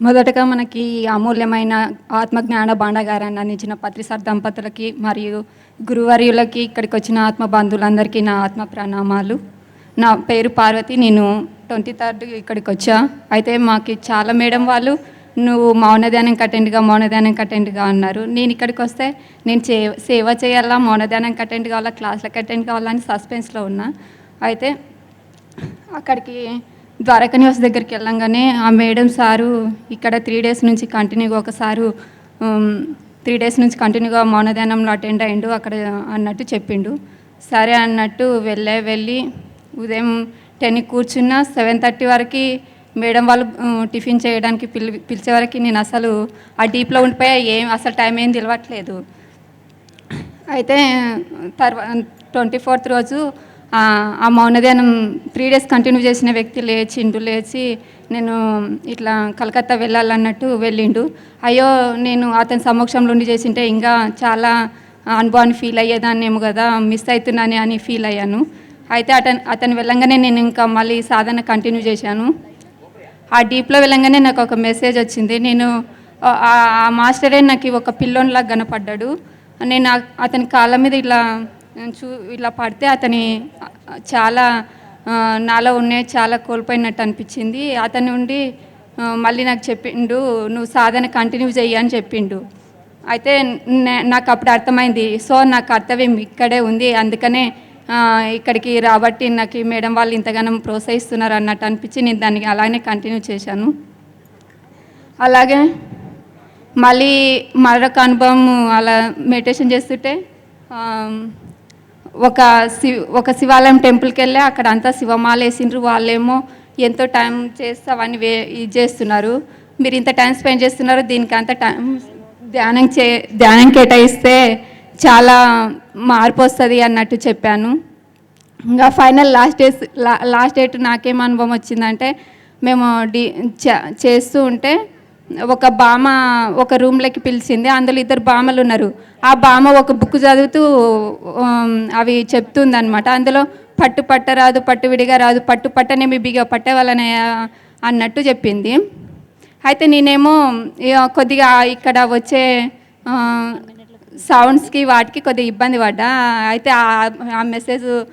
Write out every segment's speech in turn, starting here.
మొదటగా మనకి అమూల్యమైన ఆత్మజ్ఞాన భాండాగారాన్ని అందించిన పత్రిసార్ దంపతులకి మరియు గురువర్యులకి ఇక్కడికి వచ్చిన ఆత్మ బంధువులందరికీ నా ఆత్మ ప్రణామాలు. నా పేరు పార్వతి నేను ట్వంటీ థర్డ్ ఇక్కడికి వచ్చా. అయితే మాకు చాలా మేడం వాళ్ళు నువ్వు మౌనధ్యానం అటెండ్గా మౌనధ్యానం అటెండ్గా అన్నారు. నేను ఇక్కడికి వస్తే నేను చే సేవ చేయాలా మౌనధ్యానం అటెండ్ కావాలా క్లాసులకు అటెండ్ కావాలా అని సస్పెన్స్లో ఉన్నా. అయితే అక్కడికి ద్వారకా నివాస్ దగ్గరికి వెళ్ళంగానే ఆ మేడం సారు ఇక్కడ త్రీ డేస్ నుంచి కంటిన్యూగా ఒకసారి త్రీ డేస్ నుంచి కంటిన్యూగా మౌనధ్యానంలో అటెండ్ అయ్యిండు అక్కడ అన్నట్టు చెప్పిండు. సరే అన్నట్టు వెళ్ళే వెళ్ళి ఉదయం టెన్కి కూర్చున్న సెవెన్ థర్టీ వరకు మేడం వాళ్ళు టిఫిన్ చేయడానికి పిలి పిలిచే వరకు నేను అసలు ఆ డీప్లో ఉండిపోయా ఏం అసలు టైం ఏం తెలియట్లేదు అయితే తర్వాత ట్వంటీ ఫోర్త్ రోజు ఆ మౌనధ్యానం త్రీ డేస్ కంటిన్యూ చేసిన వ్యక్తి లేచిండు లేచి నేను ఇట్లా కలకత్తా వెళ్ళాలన్నట్టు వెళ్ళిండు. అయ్యో నేను అతని సమక్షంలో ఉండి చేసింటే ఇంకా చాలా అనుభవాన్ని ఫీల్ అయ్యేదాన్నేమో కదా మిస్ అవుతున్నానే అని ఫీల్ అయ్యాను. అయితే అతను అతను వెళ్ళంగానే నేను ఇంకా మళ్ళీ సాధన కంటిన్యూ చేశాను. ఆ డీప్లో వెళ్ళంగానే నాకు ఒక మెసేజ్ వచ్చింది. నేను ఆ- మాస్టరే నాకు ఒక పిల్లోన్లాగా కనపడ్డాడు. నేను అతని కాళ్ళ మీద ఇట్లా చూ ఇలా పడితే అతని చాలా నాలో ఉన్నాయి చాలా కోల్పోయినట్టు అనిపించింది. అతని నుండి మళ్ళీ నాకు చెప్పిండు నువ్వు సాధన కంటిన్యూ చెయ్యి అని చెప్పిండు. అయితే నే- నాకు అప్పుడు అర్థమైంది సో నా కర్తవ్యం ఇక్కడే ఉంది అందుకనే ఇక్కడికి రాబట్టి నాకు ఈ మేడం వాళ్ళు ఇంతగానో ప్రోత్సహిస్తున్నారు అన్నట్టు అనిపించి నేను దానికి అలానే కంటిన్యూ చేశాను. అలాగే మళ్ళీ మరొక అనుభవం అలా మెడిటేషన్ చేస్తుంటే ఒక శి ఒక శివాలయం టెంపుల్కి వెళ్ళి అక్కడ అంతా శివమాల వేసిండ్రు. వాళ్ళేమో ఎంతో టైం చేస్తే అవన్నీ వే ఇది చేస్తున్నారు. మీరు ఇంత టైం స్పెండ్ చేస్తున్నారు. దీనికి అంత టైం ధ్యానం చే ధ్యానం కేటాయిస్తే చాలా మార్పు వస్తుంది అన్నట్టు చెప్పాను. ఇంకా final last days last date నాకేం అనుభవం వచ్చిందంటే మేము డి చే చేస్తూ ఉంటే ఒక బామ ఒక రూమ్లోకి పిలిచింది. అందులో ఇద్దరు బామలు ఉన్నారు. ఆ బామ ఒక బుక్ చదువుతూ అవి చెప్తుంది అనమాట అందులో పట్టు పట్ట రాదు పట్టు విడిగా రాదు పట్టు పట్టనేమి బిగా బిగ వాళ్ళనే అన్నట్టు చెప్పింది. అయితే నేనేమో కొద్దిగా ఇక్కడ వచ్చే సౌండ్స్కి వాటికి కొద్దిగా ఇబ్బంది పడ్డా. అయితే ఆ- ఆ మెసేజ్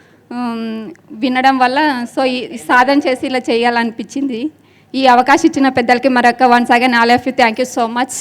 వినడం వల్ల సో ఈ సాధన చేసి ఇలా చేయాలనిపించింది. ఈ అవకాశం ఇచ్చిన పెద్దలకి మరొక once again all of you. Thank you so much